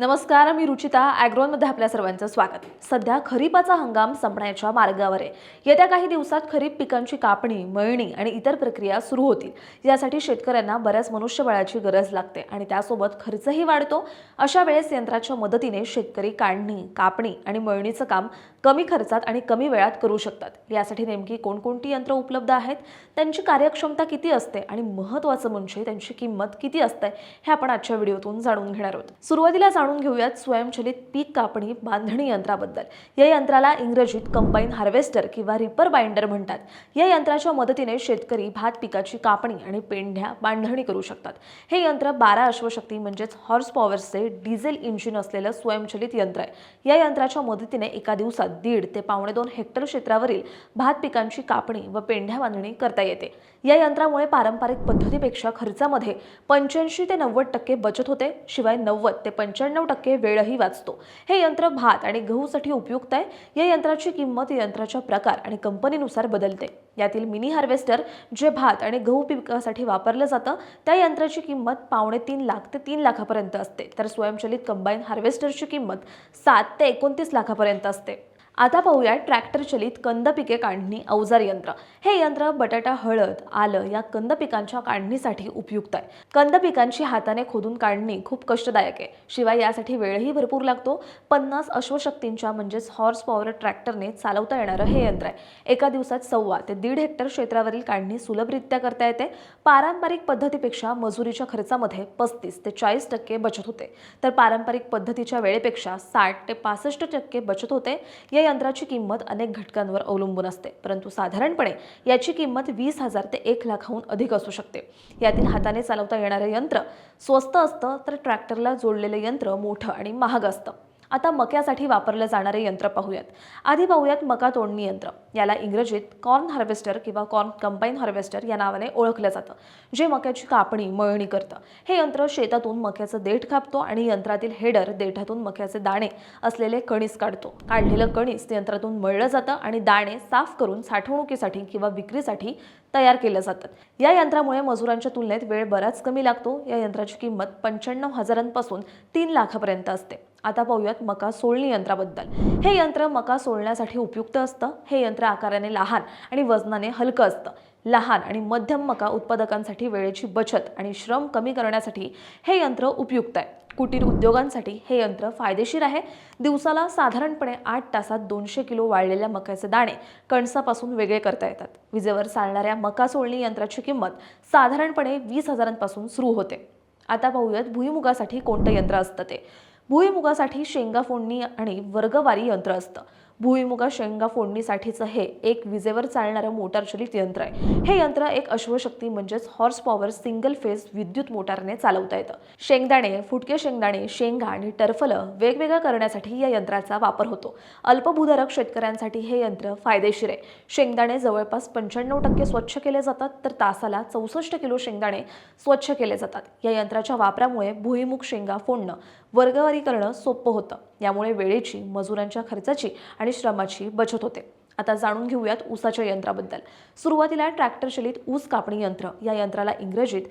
नमस्कार मी रुचिता ॲग्रोनमध्ये आपल्या सर्वांचं स्वागत. सध्या खरीपाचा हंगाम संपण्याच्या मार्गावर आहे. येत्या काही दिवसात खरीप पिकांची कापणी मळणी आणि इतर प्रक्रिया सुरू होतील. यासाठी शेतकऱ्यांना बऱ्याच मनुष्यबळाची गरज लागते आणि त्यासोबत खर्चही वाढतो. अशा वेळेस यंत्राच्या मदतीने शेतकरी काढणी कापणी आणि मळणीचं काम कमी खर्चात आणि कमी वेळात करू शकतात. यासाठी नेमकी कोणकोणती यंत्र उपलब्ध आहेत? त्यांची कार्यक्षमता किती असते? आणि महत्त्वाचं म्हणजे त्यांची किंमत किती असते? हे आपण आजच्या व्हिडिओतून जाणून घेणार आहोत. सुरुवातीला जाणून घेऊयात स्वयंचलित पीक कापणी बांधणी यंत्राबद्दल. या यंत्राला इंग्रजीत कंबाईन हार्वेस्टर किंवा रिपर बाइंडर म्हणतात. या यंत्राच्या मदतीने शेतकरी भात पिकाची कापणी आणि पेंढ्या बांधणी करू शकतात. हे यंत्र बारा अश्वशक्ती म्हणजेच हॉर्स पॉवरचे डिझेल इंजिन असलेलं स्वयंचलित यंत्र आहे. या यंत्राच्या मदतीने एका दिवसात दीड ते पावणे दोन हेक्टर क्षेत्रावरील भात पिकांची कापणी व पेंढ्या बांधणी करता येते. या यंत्रामुळे पारंपरिक पद्धतीपेक्षा खर्चामध्ये पंच्याऐंशी ते नव्वद टक्के बचत होते. शिवाय नव्वद ते पंच्याण्णव टक्के वेळही वाचतो. हे यंत्र भात आणि गहूसाठी उपयुक्त आहे. या यंत्राची किंमत यंत्राच्या प्रकार आणि कंपनीनुसार बदलते. यातील मिनी हार्वेस्टर जे भात आणि गहू पिकासाठी वापरलं जातं त्या यंत्राची किंमत पावणे तीन लाख ते तीन लाखापर्यंत असते. तर स्वयंचलित कंबाईन हार्वेस्टरची किंमत सात ते एकोणतीस लाखापर्यंत असते. आता पाहूया ट्रॅक्टर चलित कंद पिके काढणी अवजार यंत्र. हे यंत्र बटाटा हळद आलं या कंद पिकांच्या काढणीसाठी उपयुक्त आहे. कंद पिकांची हाताने खोदून काढणी खूप कष्टदायक आहे. शिवाय यासाठी वेळही भरपूर लागतो. पन्नास अश्वशक्तींच्या म्हणजेच हॉर्स पॉवर ट्रॅक्टरने चालवता येणारं हे यंत्र आहे. एका दिवसात सव्वा ते दीड हेक्टर क्षेत्रावरील काढणी सुलभरित्या करता येते. पारंपरिक पद्धतीपेक्षा मजुरीच्या खर्चामध्ये पस्तीस ते चाळीस टक्के बचत होते. तर पारंपरिक पद्धतीच्या वेळेपेक्षा साठ ते पासष्ट टक्के बचत होते. या यंत्राची किंमत अनेक घटकांवर अवलंबून असते. परंतु साधारणपणे याची किंमत वीस हजार ते एक लाखाहून अधिक असू शकते. यातील हाताने चालवता येणारे यंत्र स्वस्त असतं तर ट्रॅक्टरला जोडलेले यंत्र मोठं आणि महाग असतं. आता मक्यासाठी वापरलं जाणारे यंत्र पाहूयात. आधी पाहूयात मका तोडणी यंत्र. याला इंग्रजीत कॉर्न हार्वेस्टर किंवा कॉर्न कंबाईन हार्वेस्टर या नावाने ओळखलं जातं जे मक्याची कापणी मळणी करतं. हे यंत्र शेतातून मक्याचं देठ कापतो आणि यंत्रातील हेडर देठातून मक्याचे दाणे असलेले कणीस काढतो. काढलेलं कणीस यंत्रातून मळलं जातं आणि दाणे साफ करून साठवणुकीसाठी किंवा विक्रीसाठी तयार केलं जातात या यंत्रामुळे मजुरांच्या तुलनेत वेळ बराच कमी लागतो. या यंत्राची किंमत पंच्याण्णव हजारांपासून तीन लाखापर्यंत असते. आता पाहूयात मका सोलणी यंत्राबद्दल. हे यंत्र मका सोलण्यासाठी उपयुक्त असतं? हे यंत्र आकाराने लहान आणि वजनाने हलकं असतं. लहान आणि मध्यम मका उत्पादकांसाठी वेळेची बचत आणि श्रम कमी करण्यासाठी हे यंत्र उपयुक्त आहे. कुटीर उद्योगांसाठी हे यंत्र फायदेशीर आहे. दिवसाला साधारणपणे आठ तासात दोनशे किलो वाळलेल्या मक्याचे दाणे कणसापासून वेगळे करता येतात. विजेवर चालणाऱ्या मका सोलणी यंत्राची किंमत साधारणपणे वीस हजारांपासून सुरू होते. आता पाहूयात भुईमुगासाठी कोणतं यंत्र असतं ते? भुईमुगासाठी शेंगा फोडणी आणि वर्गवारी यंत्र असतं. भुईमुगा शेंगा फोडणीसाठीचं हे एक विजेवर चालणारं मोटारचलित यंत्र आहे. हे यंत्र एक अश्वशक्ती म्हणजेच हॉर्स पॉवर सिंगल फेज विद्युत मोटारने चालवता येतं. शेंगदाणे फुटके शेंगदाणे शेंगा आणि टरफलं वेगवेगळं करण्यासाठी या यंत्राचा वापर होतो. अल्पभूधारक शेतकऱ्यांसाठी हे यंत्र फायदेशीर आहे. शेंगदाणे जवळपास पंच्याण्णव टक्के स्वच्छ केले जातात तर तासाला चौसष्ट किलो शेंगदाणे स्वच्छ केले जातात. या यंत्राच्या वापरामुळे भुईमुग शेंगा फोडणं वर्गवारी करणं सोपं होतं. यामुळे वेळेची मजुरांच्या खर्चाची आणि श्रमाची बचत होते. आता जाणून घेऊयात ऊसाच्या यंत्राबद्दल. सुरुवातीला ट्रॅक्टर चलित ऊस कापणी यंत्र. या यंत्राला इंग्रजीत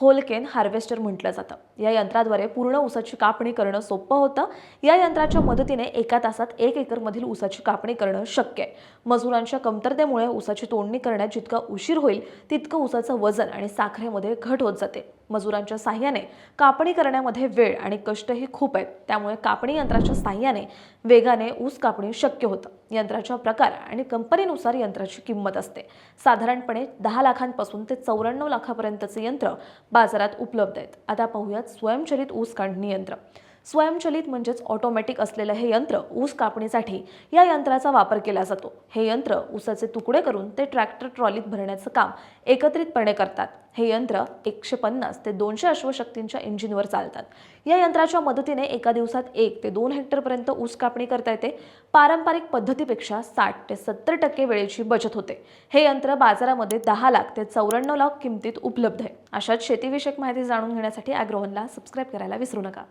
होलकेन हार्वेस्टर म्हटलं जातं. या यंत्राद्वारे पूर्ण ऊसाची कापणी करणं सोपं होतं. या यंत्राच्या मदतीने एका तासात एक एकरमधील ऊसाची कापणी करणं शक्य आहे. मजुरांच्या कमतरतेमुळे ऊसाची तोडणी करण्यात जितका उशीर होईल तितकं ऊसाचं वजन आणि साखरेमध्ये घट होत जाते. मजुरांच्या साह्याने कापणी करण्यामध्ये वेळ आणि कष्टही खूप आहेत. त्यामुळे कापणी यंत्राच्या साह्याने वेगाने ऊस कापणी शक्य होतं. यंत्राच्या प्रकार आणि कंपनीनुसार यंत्राची किंमत असते. साधारणपणे दहा लाखांपासून ते चौऱ्याण्णव लाखापर्यंतचे यंत्र बाजारात उपलब्ध आहेत. आता पाहूयात स्वयंचलित ऊस काढणी यंत्र. स्वयंचलित म्हणजेच ऑटोमॅटिक असलेलं हे यंत्र ऊस कापणीसाठी या यंत्राचा वापर केला जातो. हे यंत्र ऊसाचे तुकडे करून ते ट्रॅक्टर ट्रॉलीत भरण्याचं काम एकत्रितपणे करतात. हे यंत्र एकशे पन्नास ते दोनशे अश्वशक्तींच्या इंजिनवर चालतात. या यंत्राच्या मदतीने एका दिवसात एक ते दोन हेक्टरपर्यंत ऊस कापणी करता येते. पारंपरिक पद्धतीपेक्षा साठ ते सत्तर टक्के वेळेची बचत होते. हे यंत्र बाजारामध्ये दहा लाख ते चौऱ्याण्णव लाख किमतीत उपलब्ध आहे. अशाच शेतीविषयक माहिती जाणून घेण्यासाठी ॲग्रोहनला सबस्क्राईब करायला विसरू नका.